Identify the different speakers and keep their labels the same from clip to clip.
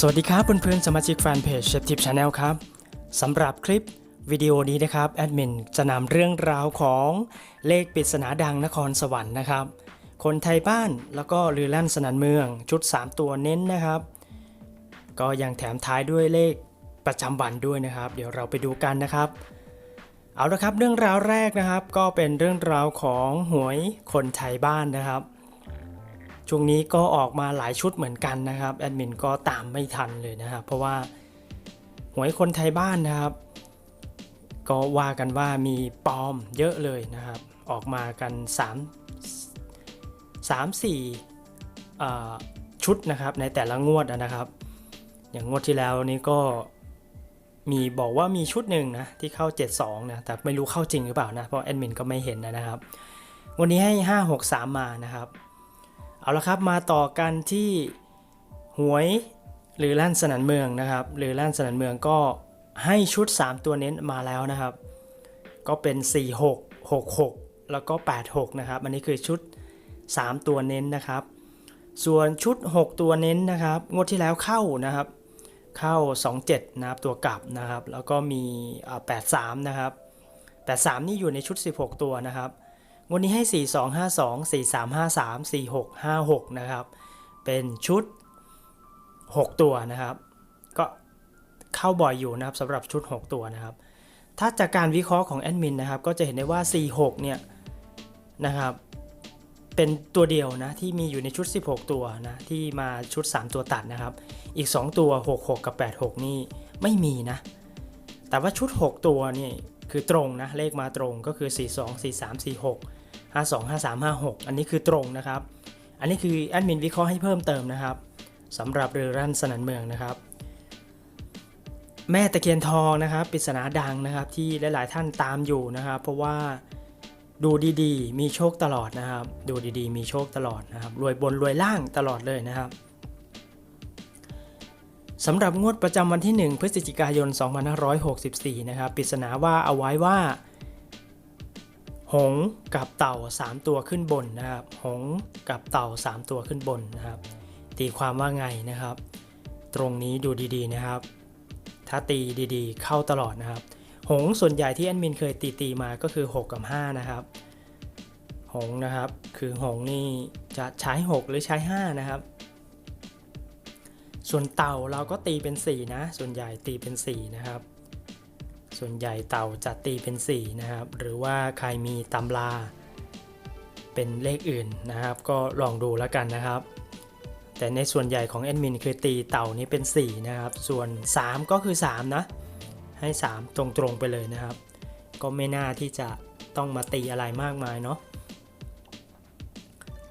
Speaker 1: สวัสดีครับเพื่อนๆสมาชิกแฟนเพจเชฟทิปชาแนลครับสำหรับคลิปวิดีโอนี้นะครับแอดมินจะนำเรื่องราวของเลขปริศนาดังนครสวรรค์นะครับ คนไทยบ้านแล้วก็ลือลั่นสนันเมืองชุด 3 ตัวเน้นนะครับ ก็ยังแถมท้ายด้วยเลขประจำวันด้วยนะครับ เดี๋ยวเราไปดูกันนะครับ เอาละครับเรื่องราวแรกนะครับ ก็เป็นเรื่องราวของหวยคนไทยบ้านนะครับ ช่วงนี้ก็ออกมาหลายชุดเหมือนกันนะครับแอดมินก็ตามไม่ทันเลยนะครับเพราะว่าหวยคนไทยบ้านนะครับ ก็ว่ากันว่ามีปลอมเยอะเลยนะครับ ออกมากัน 3 3 4เอ่ชุดนะครับในแต่ละงวดนะครับ อย่างงวดที่แล้วนี้ก็มีบอกว่ามีชุดหนึ่งนะที่เข้า 72นะแต่ไม่รู้เข้าจริงหรือเปล่านะเพราะแอดมินก็ไม่เห็นนะครับ วันนี้ให้ 5 6 3 มานะครับ เอาละครับมาต่อกันที่หวยหรือลั่นสนันเมืองนะครับหรือลั่นสนันเมืองก็ให้ชุด 3 ตัวเน้นมาแล้วนะครับ ก็เป็น 4 6 6 6 แล้วก็ 8 6 นะครับ อันนี้คือชุด 3 ตัวเน้นนะครับ ส่วนชุด 6 ตัวเน้นนะครับ งวดที่แล้วเข้านะครับ เข้า 27 นะครับตัวกลับนะครับ แล้วก็มีอ่า83 นะครับ 83 นี่อยู่ในชุด 16 ตัวนะครับ วันนี้ให้ 4 2 5 2 4 3 5 3 4 6 5 6 นะครับ เป็นชุด 6 ตัวนะครับ ก็เข้าบ่อยอยู่นะครับสำหรับชุด 6 ตัวนะครับ ถ้าจากการวิเคราะห์ของแอดมินนะครับ ก็จะเห็นได้ว่า 4 6 เนี่ยนะครับ เป็นตัวเดียวนะที่มีอยู่ในชุด 16 ตัวนะที่มาชุด 3 ตัวตัดนะครับ อีก 2 ตัว 6 6 กับ 8 6 นี่ไม่มีนะ แต่ว่าชุด 6 ตัวนี่ คือตรงนะเลขมาตรงก็คือ 4 2 4 3 4 6 5 2 5 3 5 6 อันนี้คือตรงนะครับ อันนี้คือแอดมินวิเคราะห์ให้เพิ่มเติมนะครับสำหรับเรือรั่นสนันเมืองนะครับ แม่ตะเคียนทองนะครับปริศนาดังนะครับ ที่หลาย ๆ ท่านตามอยู่นะครับ เพราะว่าดูดีๆ มีโชคตลอดนะครับ ดูดีๆ มีโชคตลอดนะครับรวยบนรวยล่างตลอดเลยนะครับ สำหรับงวดประจำวันที่ 1 พฤศจิกายน 2564 นะครับปริศนาว่าเอาไว้ว่า หงกับเต่า 3 ตัวขึ้นบนนะครับ หงกับเต่า 3 ตัวขึ้นบนนะครับ ตีความว่าไงนะครับ ตรงนี้ดูดีๆนะครับ ถ้าตีดีๆ เข้าตลอดนะครับ หงส่วนใหญ่ที่แอดมินเคยตีตีมาก็คือ 6 กับ 5 นะครับ หงนะครับ คือหงนี่จะใช้ 6 หรือใช้ 5 นะครับ ส่วนเต่าเราก็ตีเป็น 4 นะ ส่วนใหญ่ตีเป็น 4 นะครับ ส่วนใหญ่เต่าจะตีเป็น 4 นะครับ หรือว่าใครมีตำราเป็นเลขอื่นนะครับ ก็ลองดูแล้วกันนะครับ แต่ในส่วนใหญ่ของแอดมินคือตีเต่านี้เป็น 4 นะครับ ส่วน 3 ก็คือ 3 นะ ให้ 3 ตรงๆไปเลยนะครับ ก็ไม่น่าที่จะต้องมาตีอะไรมากมายเนาะ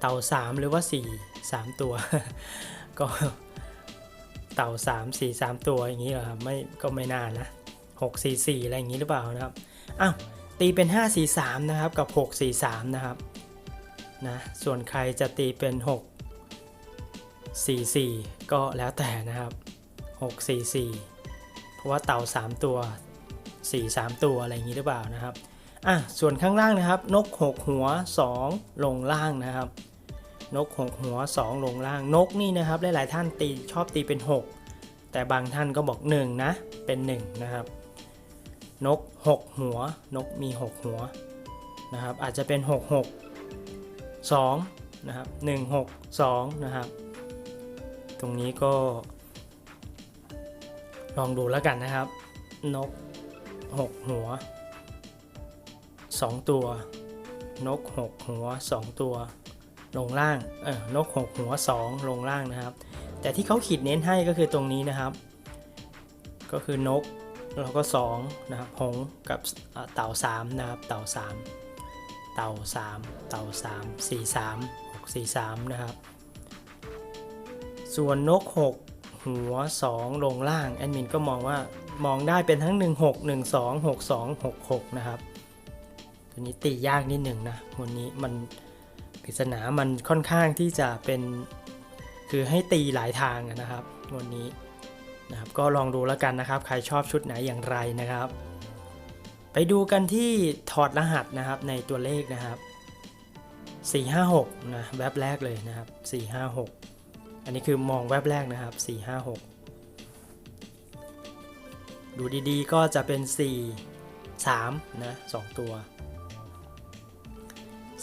Speaker 1: เต่า 3 หรือว่า 4 3 ตัว ก็ เต่า3 4 3ตัวอย่างนี้เหรอครับไม่ก็ไม่น่านะ6 4 4อะไรอย่างนี้หรือเปล่านะครับอ้าวตีเป็น5 4 3นะครับกับ6 4 3นะครับนะส่วนใครจะตีเป็น6 4 4ก็แล้วแต่นะครับ6 4 4เพราะว่าเต่า3ตัว4 3ตัวอะไรอย่างนี้หรือเปล่านะครับอะส่วนข้างล่างนะครับ นก6หัว2ลงล่างนะครับ นก 6 หัว 2 ลงล่างนกนี่นะครับหลายๆท่านตีชอบตีเป็น 6 แต่บางท่านก็บอก 1 นะ เป็น 1 นะครับ นก 6 หัว นกมี 6 หัวนะครับอาจจะเป็น 6 6 2นะครับ1 6 2 นะครับ ตรงนี้ก็ ลองดูแล้วกันนะครับ นก 6 หัว 2 ตัว นก 6 หัว 2 ตัว ลงล่างเออนกหัว 2 ลงล่างนะครับ แต่ที่เขาขีดเน้นให้ก็คือตรงนี้นะครับ ก็คือนกแล้วก็2นะครับหงกับเต่า3นะครับเต่า 3 เต่า 3 เต่า 3 4 3 6 4 3นะครับ ส่วนนก 6 หัว 2 ลงล่างแอดมินก็มองว่ามองได้เป็นทั้ง 1 6 1 2 6 2 6 6 นะครับ ตัวนี้ตียากนิดหนึ่งนะวันนี้มัน ปริศนามันค่อนข้างที่จะเป็นคือให้ตีหลายทางนะครับวันนี้นะครับก็ลองดูแล้วกันนะครับ ใครชอบชุดไหนอย่างไรนะครับ ไปดูกันที่ถอดรหัสนะครับในตัวเลขนะครับ 456นะแวบแรกเลยนะครับ 456 อันนี้คือมองแวบแรกนะครับ 456 ดูดีๆก็จะเป็น 4 3นะ2ตัว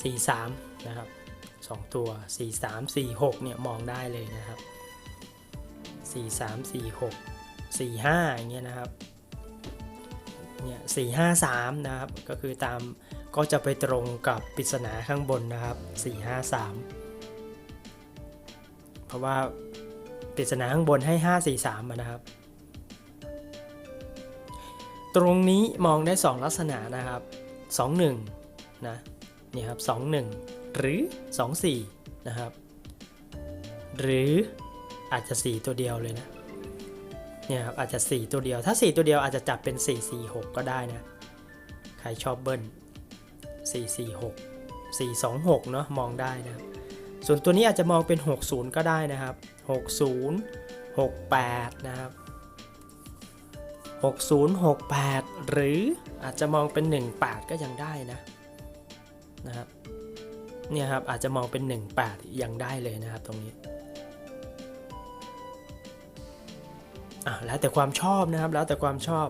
Speaker 1: 4 3 นะครับ 2 ตัว 4 3 4 6เนี่ยมองได้เลยนะครับ 4 3 4 6 4 5อย่างเงี้ยนะครับเนี่ย4 5 3นะครับก็คือตามก็จะไปตรงกับปริศนาข้างบนนะครับ 4 5 3 เพราะว่าปริศนาข้างบนให้ 5 4 3มานะครับ ตรงนี้มองได้ 2 ลักษณะนะครับ 2 1นะนี่ครับ2 1 หรือ 2 4 นะครับ หรืออาจจะ 4 ตัวเดียวเลยนะเนี่ยครับอาจจะ 4 ตัวเดียว ถ้า 4 ตัวเดียวอาจจะจับเป็น 4 4 6 ก็ได้นะ ใครชอบเบิ้ล4 4 6 4 2 6 เนาะมองได้นะส่วนตัวนี้อาจจะมองเป็น 60 ก็ได้นะครับ 60 68 นะครับ 60 68 หรืออาจจะมองเป็น 18 ก็ยังได้นะนะครับ เนี่ยครับอาจจะมองเป็น 18 ยังได้เลยนะครับตรงนี้อะแล้วแต่ความชอบนะครับแล้วแต่ความชอบ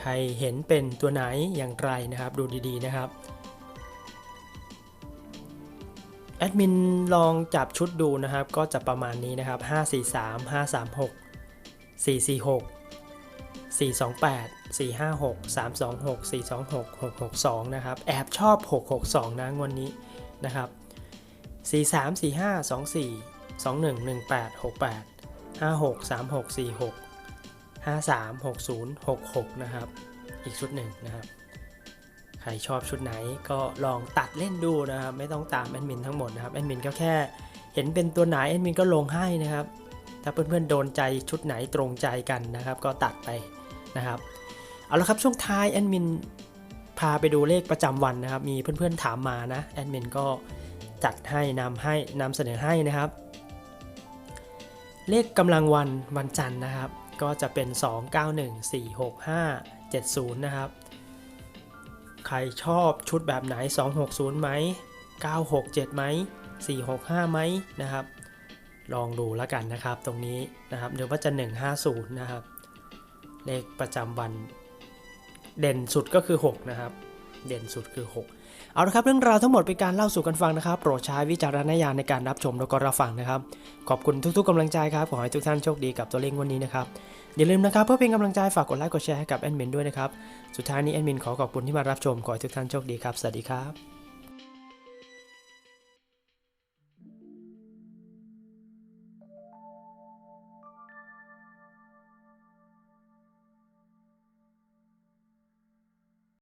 Speaker 1: ใครเห็นเป็นตัวไหนอย่างไรนะครับ ดูดีๆนะครับแอดมินลองจับชุดดูนะครับ ก็จะประมาณนี้นะครับ 543 536 446 428 456 326 426 662 นะครับ แอบชอบ 662 นะงวดนี้นะครับ 43 45 24 21 18 68 56 36 46 53 60 66 นะครับ อีกชุดหนึ่งนะครับ ใครชอบชุดไหนก็ลองตัดเล่นดูนะครับ ไม่ต้องตามแอดมินทั้งหมดนะครับ แอดมินก็แค่เห็นเป็นตัวไหนแอดมินก็ลงให้นะครับ ถ้าเพื่อนๆโดนใจชุดไหนตรงใจกันนะครับ ก็ตัดไป นะครับ เอาละครับช่วงท้ายแอดมินพาไปดูเลขประจำวันนะครับ มีเพื่อนๆถามมานะแอดมินก็จัดให้นำให้นำเสนอให้นะครับ เลขกำลังวันวันจันทร์นะครับ ก็จะเป็น 29146570 นะครับ ใครชอบชุดแบบไหน 260ไหม967ไหม465ไหมนะครับ ลองดูแล้วกันนะครับตรงนี้นะครับหรือว่าจะ 150 นะครับ เลขประจำวันเด่นสุดก็คือ 6 นะครับ เด่นสุดคือ 6 เอาละครับเรื่องราวทั้งหมดเป็นการเล่าสู่กันฟังนะครับ โปรดใช้วิจารณญาณในการรับชมแล้วก็รับฟังนะครับ ขอบคุณทุกๆกำลังใจครับ ขอให้ทุกท่านโชคดีกับตัวเลขวันนี้นะครับ อย่าลืมนะครับเพื่อเป็นกำลังใจฝากกดไลค์กดแชร์ให้กับแอดมินด้วยนะครับ สุดท้ายนี้แอดมินขอขอบคุณที่มารับชม ขอให้ทุกท่านโชคดีครับ สวัสดีครับ